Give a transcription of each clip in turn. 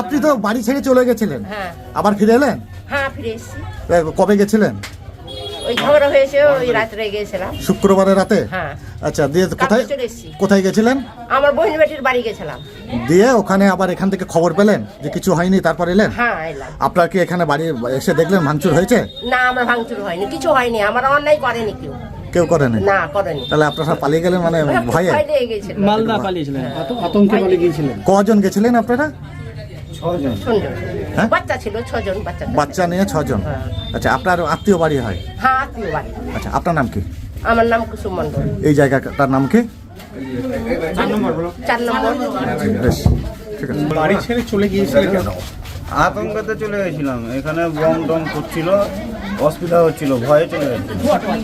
আপনি তো বাড়ি ছেড়ে চলে গেছিলেন। হ্যাঁ। আবার ফিরে এলেন? হ্যাঁ ফিরে এসেছি। কবে গেছিলেন? ওই ঝগড়া হয়েছে ওই রাত্রে গিয়েছিলাম। শুক্রবারের রাতে? হ্যাঁ। আচ্ছা দিয়ে কোথায় চলে এসেছি। কোথায় গেছিলেন? আমার বোন বেটির বাড়ি গেছিলাম। দিয়ে ওখানে আবার এখান থেকে খবর পেলেন যে কিছু হয়নি তারপর এলেন? হ্যাঁ এলাম। আপনার কি এখানে বাড়ি এসে দেখলেন ভাঙচুর হয়েছে? না আমার ভাঙচুর হয়নি কিছু হয়নি। আমার অন্যায় করেনি কেউ। কেউ করেনি? না করেনি। তাহলে আপনারা পালিয়ে গেলেন মানে ভয়ে ভয়? লেগে গেছিল মালদা পালিয়েছিলেন আতঙ্কে বলে গিয়েছিলেন। কজন গেছিলেন আপনারা? হ্যাঁ? বাচ্চা ছিল ছজন বাচ্চা। বাচ্চা নিয়ে ছজন? হ্যাঁ। আচ্ছা আপনার আত্মীয় বাড়ি হয়? হ্যাঁ আত্মীয় বাড়ি। আচ্ছা আপনার নাম কি? আমার নাম কুসুম মন্ডল এই জায়গাটার নাম কি? চার নম্বর বেশ ঠিক আছে। বাড়ি ছেড়ে চলে গিয়েছিলেন কেন? আতঙ্কতে চলে গেছিলাম। এখানে বম টম করছিল অসুবিধা হচ্ছিল ভয়ে চলে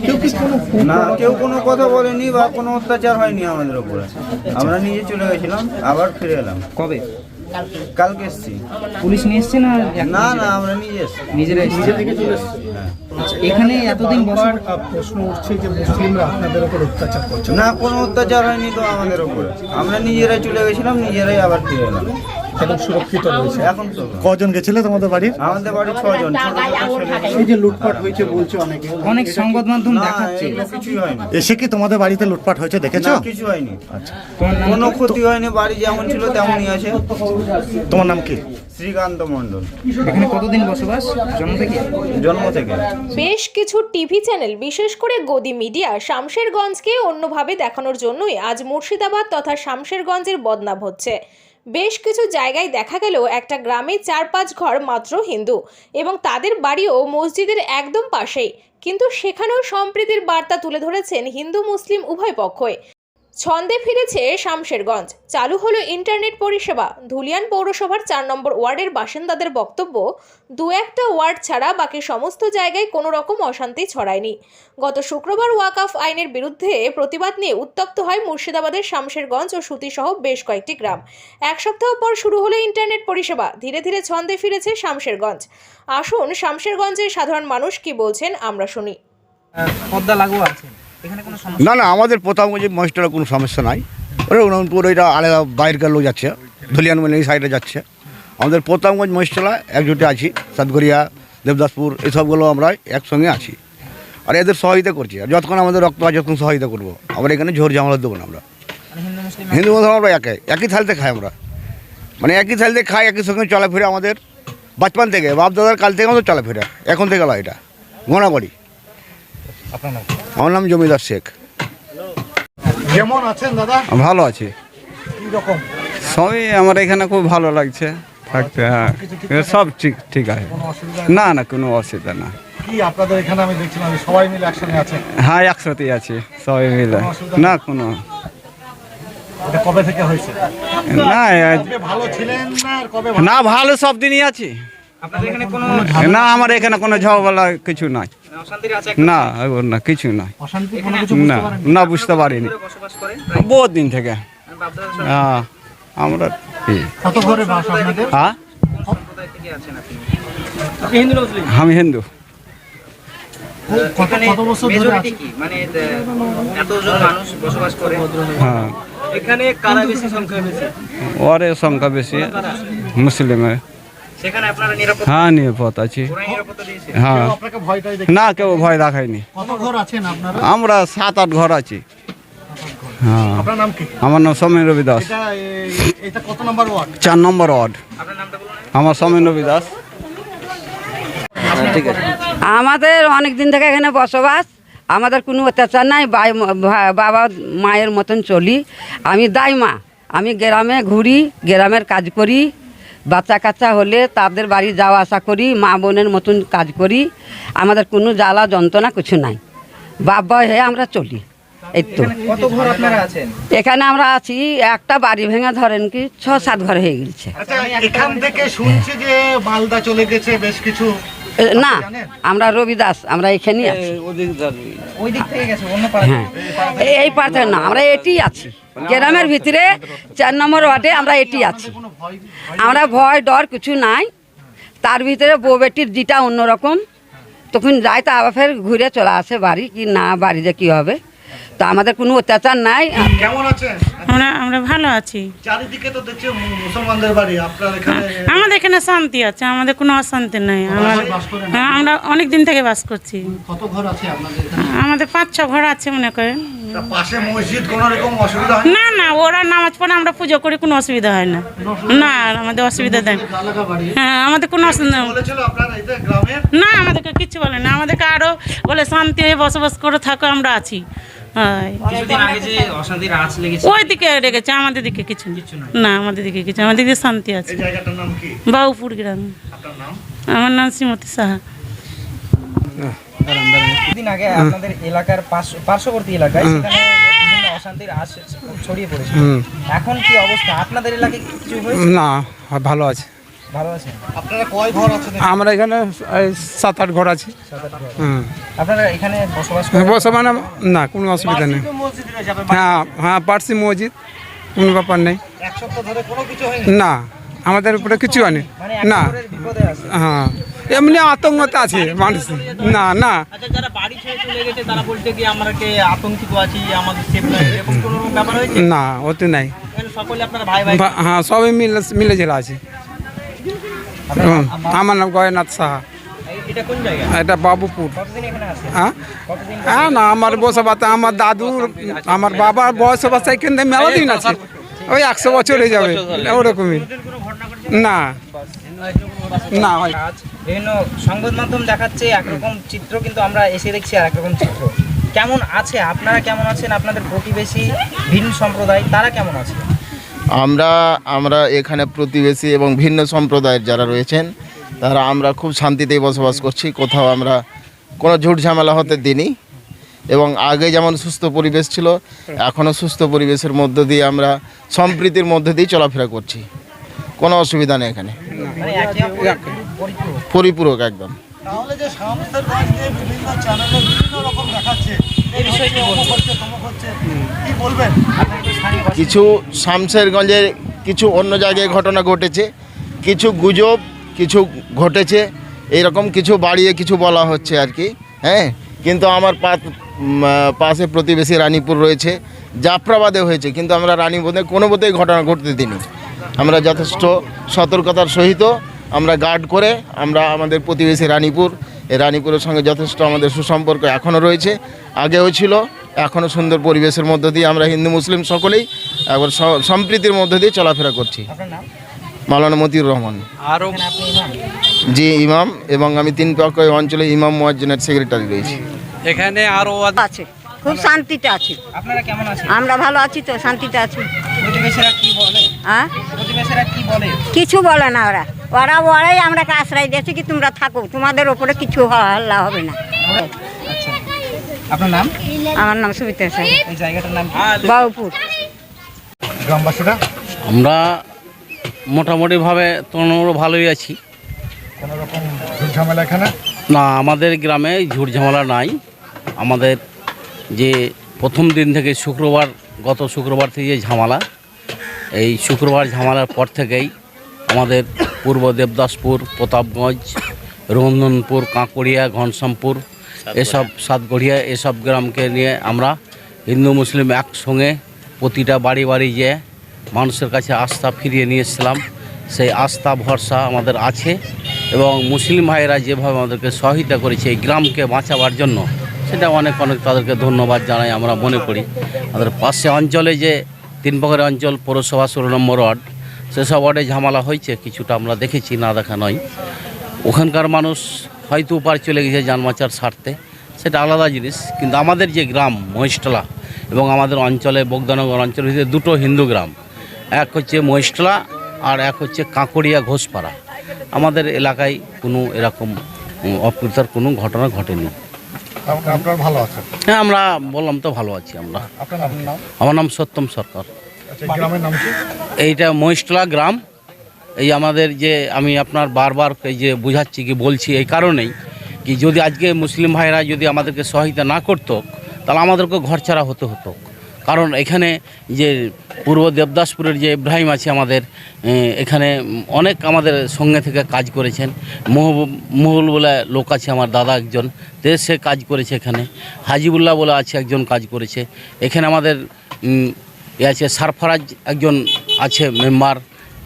কি না কেউ কোনো কথা বলেনি বা কোনো অত্যাচার হয়নি আমাদের উপরে। আমরা নিজে চলে গেছিলাম আবার ফিরে এলাম। কবে? কালকে এসছি। পুলিশ নিয়ে এসছে না না না আমরা নিজে এসছি। নিজেরা এসছে? থেকে চলে এসছি হ্যাঁ। এখানে এতদিন বসার প্রশ্ন উঠছে যে মুসলিমরা আপনাদের উপর অত্যাচার করছে। না কোনো অত্যাচার হয়নি তো আমাদের উপরে। আমরা নিজেরাই চলে গেছিলাম নিজেরাই আবার ফিরে এলাম। এখন সুরক্ষিত রয়েছে। কজন গেছিলে তোমাদের বাড়ির আমাদের বাড়ি ছজন। এই যে লুটপাট হয়েছে বলছে অনেকে। অনেক সংবাদ মাধ্যম দেখাচ্ছে। এসে কি তোমাদের বাড়িতে লুটপাট হয়েছে দেখেছ? কিছু হয়নি। নাম কোনো ক্ষতি হয়নি বাড়ি যেমন ছিল তেমনই আছে। তোমার নাম কি? শ্রীকান্ত মণ্ডল। এখানে কতদিন বসবাস? জন্ম থেকে? জন্ম থেকে। বেশ কিছু টিভি চ্যানেল বিশেষ করে গদি মিডিয়া শামশেরগঞ্জকে অন্যভাবে দেখানোর জন্যই আজ মুর্শিদাবাদ তথা শামশেরগঞ্জের বদনাম হচ্ছে। বেশ কিছু জায়গায় দেখা গেল একটা গ্রামে চার পাঁচ ঘর মাত্র হিন্দু এবং তাদের বাড়িও মসজিদের একদম পাশেই। কিন্তু সেখানেও সম্প্রীতির বার্তা তুলে ধরেছেন হিন্দু মুসলিম উভয় পক্ষই। ছন্দে ফিরেছে শামশেরগঞ্জ। চালু হলো ইন্টারনেট পরিষেবা। ধুলিয়ান পৌরসভার চার নম্বর ওয়ার্ডের বাসিন্দাদের বক্তব্য, দু একটা ওয়ার্ড ছাড়া বাকি সমস্ত জায়গায় কোনো রকম অশান্তি ছড়ায়নি। গত শুক্রবার ওয়াকআফ আইনের বিরুদ্ধে প্রতিবাদ নিয়ে উত্তপ্ত হয় মুর্শিদাবাদের শামশেরগঞ্জ ও সুতিসহ বেশ কয়েকটি গ্রাম। এক সপ্তাহ পর শুরু হলো ইন্টারনেট পরিষেবা। ধীরে ধীরে ছন্দে ফিরেছে শামশেরগঞ্জ। আসুন শামশেরগঞ্জের সাধারণ মানুষ কি বলছেন আমরা শুনি। পদ্মা লাগু না না আমাদের প্রতাপগঞ্জে মহিষটার কোনো সমস্যা নাই। ওরা উনপুর ওইটা আলাদা বাইরেকার লোক যাচ্ছে ধুলিয়ান মানে এই সাইডে যাচ্ছে। আমাদের প্রতাপগঞ্জ মহিষতলা একজোটে আছি সাতগড়িয়া দেবদাসপুর এইসবগুলো আমরা একসঙ্গে আছি। আর এদের সহযোগিতা করছি। আর যতক্ষণ আমাদের রক্ত আছে যতক্ষণ সহযোগিতা করব। আমরা এখানে ঝোর ঝামেলা দেবো না আমরা। মানে হিন্দু মুসলিম মুসলমান আমরা একে একই থালিতে খাই আমরা। মানে একই থালিতে খাই একই সঙ্গে চলাফেরা আমাদের। বাচপান থেকে বাপ দাদার কাল থেকে আমাদের চলাফেরা। এখন থেকে এটা। গোনাগড়ি আমার নাম জমিদার শেখ। কেমন আছেন দাদা? ভালো আছি। কি রকম? সবই আমার এখানে খুব ভালো লাগছে। থাকতে হ্যাঁ। সব ঠিক ঠিক আছে। না না কোনো অসুবিধা না। কি আপনাদের এখানে আমি দেখছিলাম সবাই মিলে একসঙ্গে আছে। হ্যাঁ একসাথেই আছি সবাই মিলে। না কোনো। কবে থেকে হয়েছে? না ভালো ছিলেন না কবে না ভালো সব দিনই আছি। আপনাদের এখানে কোনো না আমার এখানে কোনো ঝগড়া কিছু নাই। না না কিছু নাই অশান্তি কোনো কিছু না না বুঝতে পারিনি। বহুত দিন থেকে। হ্যাঁ আমরা কি? কত ঘরে বাস আপনাদের? হ্যাঁ? সম্প্রদায় থেকে আছেন আপনি? আপনি হিন্দু মুসলিম? আমি হিন্দু। মানে আহ, এতজন মানুষ বসবাস করে? হ্যাঁ। এখানে কারা বেশি সংখ্যা বেশি? ওরে সংখ্যা বেশি। মুসলিমের সেখানে আপনারা নিরাপত্তা হ্যাঁ নিরাপদ আছি। হ্যাঁ। না কেউ ভয় দেখায়নি। কত ঘর আছেন আপনারা? আমরা সাত আট ঘর আছি। হ্যাঁ। আপনার নাম কি? আমার নাম সৌমেন রবি দাস। এটা এই- এটা কত নম্বর ওয়ার্ড? চার নম্বর ওয়ার্ড। আপনার নামটা বলুন। আমার সৌমেন রবি দাস। আমাদের অনেক দিন থেকে এখানে বসবাস। আমাদের কোনো অত্যাচার নাই। বাবা মায়ের মতন চলি। আমি দাই মা আমি গ্রামে ঘুরি গ্রামের কাজ করি। বাচ্চা কাচ্চা হলে তাদের বাড়ি যাওয়া আসা করি মা বোনের মতন কাজ করি। আমাদের কোনো জ্বালা যন্ত্রণা কিছু নাই। বাবা হয়ে আমরা চলি। এই তো। কত ঘর আপনারা আছেন? এখানে আমরা আছি একটা বাড়ি ভেঙে ধরেন কি ছ সাত ঘর হয়ে গেছে। আচ্ছা এখান থেকে শুনছি যে মালদা চলে গেছে বেশ কিছু। না আমরা রবিদাস আমরা এখানেই আছি। ওই দিক থেকে গেছে অন্য পাড়া হ্যাঁ এই- পার্থে না আমরা এটি আছি। গ্রামের ভিতরে চার নম্বর ওয়ার্ডে আমরা এটি আছি। আমরা ভয় ডর কিছু নাই। তার ভিতরে বউ বেটির যেটা অন্যরকম। তখন যাই তা আবার ফের ঘুরে চলে আসে বাড়ি কি না বাড়িতে কি হবে। তো আমাদের কোনো অত্যাচার নাই। কেমন আছেন? আমরা আমরা ভালো আছি। চারিদিকে তো দেখছি মুসলমানদের বাড়ি আপনার এখানে এখানে শান্তি আছে আমাদের কোনো অশান্তি নেই? হ্যাঁ, আমরা অনেক দিন থেকে বাস করছি। কত ঘর আছে আপনাদের আমাদের পাঁচ ছ ঘর আছে মনে করেন। পাশে মসজিদ কোনো রকম অসুবিধা না? না ওরা নামাজ পড়ে আমরা পুজো করি কোনো অসুবিধা হয় না। না আমাদের অসুবিধা দেয় হ্যাঁ আমাদের কোনো অসুবিধা নেই। বলেছিল আপনার এই যে গ্রামের? না আমাদেরকে কিচ্ছু বলে না আমাদেরকে আরও বলে শান্তি হয়ে বসবাস করে থাকো আমরা আছি। হয়। ওই দিকে রেখেছে আমাদের দিকে কিছু না। আমাদের দিকে কিছু আমাদের দিকে শান্তি আছে। এই জায়গাটার নাম কি? বাবুপুর গ্রাম। আমার নাম শ্রীমতী সাহা। কিছুদিন আগে আপনাদের এলাকার পার্শ্ব- পার্শ্ববর্তী এলাকায় অশান্তির ছড়িয়ে পড়েছে এখন কি অবস্থা? আপনাদের এলাকায় কিছু হয়েছে? না ভালো আছে। ভালো আছে আপনারা কয় ঘর আছেন? আমরা এখানে সাত আট ঘর আছে। হুম। আপনারা এখানে বসবাস করেন? মানে না কোনো অসুবিধা নেই। হ্যাঁ হ্যাঁ পার্সি মসজিদ কোনো ব্যাপার নেই। না আমাদের উপরে কিছু হয়নি। মানে না। একেবারে বিপদে আছে। হ্যাঁ এমনি আতঙ্কতে আছে মানুষ। না না। আচ্ছা যারা বাড়ি ছেড়ে চলে গেছে তারা বলছে কি আমাকে আতঙ্কিত আছি আমাদের সেফ নাই এরকম কোনো রকম ব্যাপার হয়েছে? না ওতে নাই। এখানে সকলে আপনারা ভাই ভাই বা- হ্যাঁ সবাই মিলে মিলে জেলা আছে। আমার নাম গয়নাথ সাহা। এটা বাবুপুর। হ্যাঁ? হ্যাঁ না আমার বসবাতে আমার দাদুর আমার বাবার বয়স বাচ্চা এখান থেকে মেলা দিন আছে। ওই একশো বছর হয়ে যাবে। ওরকমই। না। না হয়। বিভিন্ন সংবাদ মাধ্যম দেখাচ্ছে একরকম চিত্র কিন্তু আমরা এসে দেখছি আর একরকম চিত্র। কেমন আছে? আপনারা কেমন আছেন? আপনাদের প্রতিবেশী ভিন সম্প্রদায় তারা কেমন আছে? আমরা আমরা এখানে প্রতিবেশী এবং ভিন্ন সম্প্রদায়ের যারা রয়েছেন তারা আমরা খুব শান্তিতেই বসবাস করছি। কোথাও আমরা কোনো ঝুট ঝামেলা হতে দিনই এবং আগে যেমন সুস্থ পরিবেশ ছিল এখনও সুস্থ পরিবেশের মধ্য দিয়ে আমরা সম্প্রীতির মধ্যে দিয়ে চলাফেরা করছি। কোনো অসুবিধা নেই এখানে। পরিপূরক একদম। তাহলে যে বিভিন্ন চ্যানেলে বিভিন্ন রকম দেখাচ্ছে এই বিষয়ে কি অমুক বলবেন হচ্ছে তমুক হচ্ছে কি বলবেন আপনারা একটু স্থানীয় বাসিন্দা। কিছু শামশেরগঞ্জের কিছু অন্য জায়গায় ঘটনা ঘটেছে, কিছু গুজব কিছু ঘটেছে, এরকম কিছু বাড়িয়ে কিছু বলা হচ্ছে আর কি হ্যাঁ? কিন্তু আমার পাশে প্রতিবেশী রানীপুর রয়েছে, জাফরাবাদে হয়েছে, কিন্তু আমরা রানীপুরে কোনো মতেই ঘটনা ঘটতে দিইনি আমরা যথেষ্ট সতর্কতার সহিত আমরা গার্ড করে আমরা আমাদের প্রতিবেশী রানীপুর এই রানীপুরের সঙ্গে যথেষ্ট আমাদের সুসম্পর্ক এখনও রয়েছে। আগেও ছিল এখনও সুন্দর পরিবেশের মধ্য দিয়ে আমরা হিন্দু মুসলিম সকলেই একবার সম্প্রীতির মধ্য দিয়ে চলাফেরা করছি। আপনার নাম? মাওলানা মতিউর রহমান। আরও জি ইমাম এবং আমি তিন পক্ষ এই অঞ্চলে ইমাম মুয়াজ্জিনের সেক্রেটারি রয়েছি। এখানে আরও আছে খুব শান্তিতে আছি। আপনারা কেমন আছেন? আমরা ভালো আছি তো শান্তিতে আছি। কি বলে? হ্যাঁ কি বলে? কিছু বলে না ওরা। ওরা ওরাই আমরা আশ্রয় দিয়েছে কি তোমরা থাকো তোমাদের ওপরে কিছু হাল্লা হবে না। আপনার নাম? আমার নাম সুবিতা এই জায়গাটার নাম কি? বাবুপুর গ্রামবাসীরা? আমরা মোটামুটিভাবে তৃণমূল ভালোই আছি। কোনো রকম ঝামেলা এখানে? না আমাদের গ্রামে ঝুট ঝামেলা নাই। আমাদের যে প্রথম দিন থেকে শুক্রবার গত শুক্রবার থেকে যে ঝামেলা এই শুক্রবার ঝামেলার পর থেকেই আমাদের পূর্ব দেবদাসপুর প্রতাপগঞ্জ রঘুনন্দনপুর কাঁকড়িয়া ঘনশ্যামপুর এসব সাতগড়িয়া এসব গ্রামকে নিয়ে আমরা হিন্দু মুসলিম একসঙ্গে প্রতিটা বাড়ি বাড়ি যেয়ে মানুষের কাছে আস্থা ফিরিয়ে নিয়ে এসেছিলাম। সেই আস্থা, ভরসা আমাদের আছে এবং মুসলিম ভাইয়েরা যেভাবে আমাদেরকে সহায়তা করেছে এই গ্রামকে বাঁচাবার জন্য, সেটা অনেক অনেক তাদেরকে ধন্যবাদ জানাই আমরা মনে করি। আমাদের পাশে অঞ্চলে যে তিনপকের অঞ্চল, পৌরসভা, ষোলো নম্বর ওয়ার্ড, সেসব ওয়ার্ডে ঝামেলা হয়েছে, কিছুটা আমরা দেখেছি, না দেখা নয়। ওখানকার মানুষ হয়তো উপার চলে গেছে যানমাচার সারতে সেটা আলাদা জিনিস কিন্তু আমাদের যে গ্রাম মহিষতলা এবং আমাদের অঞ্চলে বগদানগর অঞ্চলের ভিতরে দুটো হিন্দু গ্রাম। এক হচ্ছে মহিষতলা আর এক হচ্ছে কাঁকড়িয়া ঘোষপাড়া। আমাদের এলাকায় কোনো এরকম অপ্রীতার কোনো ঘটনা ঘটেনি। আপনার ভালো আছে হ্যাঁ আমরা বললাম তো ভালো আছি আমরা। আপনার নাম আমার নাম সত্যম সরকার। আচ্ছা এইটা মহিষতলা গ্রাম এই আমাদের যে আমি আপনার বারবার এই যে বুঝাচ্ছি কি বলছি এই কারণেই কি যদি আজকে মুসলিম ভাইরা যদি আমাদেরকে সহায়তা না করতো, তাহলে আমাদেরকে ঘর ছাড়া হতে হতো। কারণ এখানে যে পূর্ব দেবদাসপুরের যে ইব্রাহিম আছে আমাদের এখানে অনেক আমাদের সঙ্গে থেকে কাজ করেছেন। মহবুব মহুল বলে লোক আছে আমার দাদা একজন, তে সে কাজ করেছে এখানে। হাজিবুল্লাহ বলে আছে একজন কাজ করেছে। এখানে আমাদের এ আছে সারফরাজ একজন আছে মেম্বার।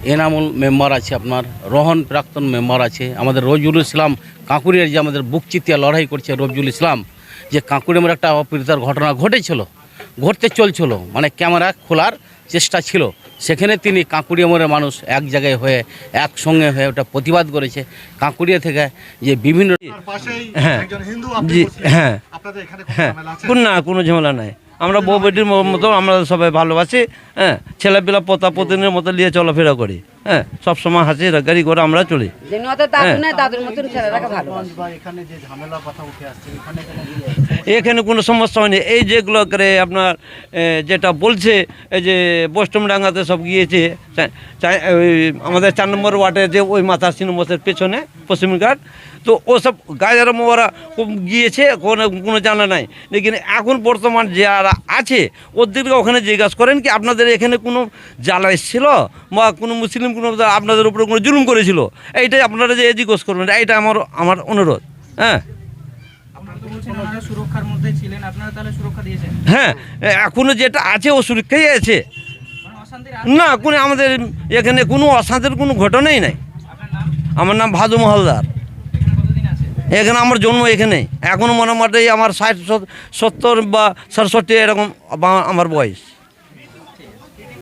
এনামুল মেম্বার আছে আপনার রোহন প্রাক্তন মেম্বার আছে আমাদের রজুল ইসলাম কাঁকুড়িয়ার যে আমাদের বুকচিতিয়া লড়াই করছে রজুল ইসলাম যে কাঁকুড়িয়ামের একটা অপ্রীতার ঘটনা ঘটেছিল ঘটতে চলছিল মানে ক্যামেরা খোলার চেষ্টা ছিল সেখানে তিনি কাঁকুড়িয়ামরের মানুষ এক জায়গায় হয়ে একসঙ্গে হয়ে ওটা প্রতিবাদ করেছে কাঁকুড়িয়া থেকে যে বিভিন্ন হ্যাঁ। হ্যাঁ। হ্যাঁ কোন না কোনো ঝামেলা নাই আমরা বউ বেটির মতো আমরা সবাই ভালোবাসি হ্যাঁ? ছেলেপিলা পোতা পতিনের মতো নিয়ে চলাফেরা করি হ্যাঁ? সবসময় হাসি গাড়ি করে আমরা চলি। হ্যাঁ। এখানে কোনো সমস্যা হয়নি। এই যেগুলো করে আপনার যেটা বলছে, এই যে বৈষ্ণবডাঙ্গাতে সব গিয়েছে আমাদের চার নম্বর ওয়ার্ডে যে ওই মাথা সিনেমাসের পেছনে, পশ্চিমঘাট, তো ওসব গাজার ওরা গিয়েছে, কোনো কোনো জানা নাই। লেকিন এখন বর্তমান যারা আছে, ওদেরকে ওখানে জিজ্ঞাসা করেন কি আপনাদের এখানে কোনো জ্বালা এসেছিল? বা কোনো মুসলিম কোনো আপনাদের উপরে কোনো জুলুম করেছিল? এইটাই আপনারা যে জিজ্ঞেস করবেন, এইটা আমার আমার অনুরোধ হ্যাঁ? হ্যাঁ এখনও যেটা আছে ও সুরক্ষাই আছে। মানে না কোন আমাদের এখানে কোনো অশান্তির কোনো ঘটনাই নাই। আমার নাম ভাদু মহলদার। এখানে আমার জন্ম এখানে। এখন মনে মাঠে আমার ষাট সত্তর বা সাতষট্টি এরকম আমার বয়স।